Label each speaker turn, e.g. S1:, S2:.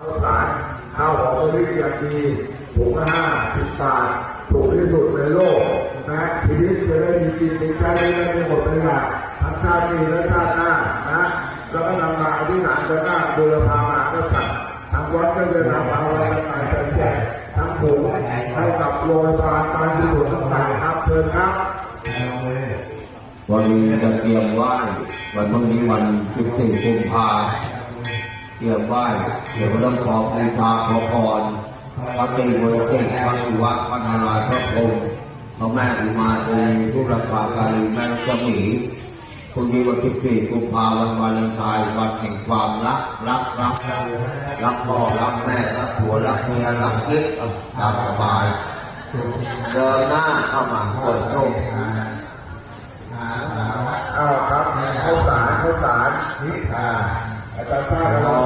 S1: ข้าวสารข้าวหอมมะลิอย่างดีถุงละห้าสิบบาทถูกที่สุดในโลกนะชีวิตจะได้มีกินมีใช้ได้ไม่หมดเลยอะทั้งชาตินี้และชาติหน้านะแล้วก็นำมาอธิษฐานกันหน้าบูรพามากษัตริย์ทางวัดก็จะนำเอาไรต่างๆไปแจกทั้งผงให้กับโรงพยาบาลการกุศลต่างๆครับเชิญครับ
S2: วันนี้จะเตรียมไหว้วันพรุ่งนี้วัน14กุมภา เตรียมไหว้เดี๋ยวต้องขอบูชาขอพรพระตรีวรเตศพระศิวะพระนารายณ์พระพรหมพระแม่อุมาเตวีผู้รักษาการีแม่ลักษมีพรุ่งนี้วัน14กุมภาวันวาเลนไทน์วันแห่งความรักรักรักรักพ่อรักแม่รักผัวรักเมียรักกิ๊กอะตามสบายเดินหน้าเข้ามาเปิดโชค
S1: อ้าวครับข้าวสารข้าวสารนี่อ่าอาจารย์ชาติ
S2: อ๋
S1: เรา
S2: อ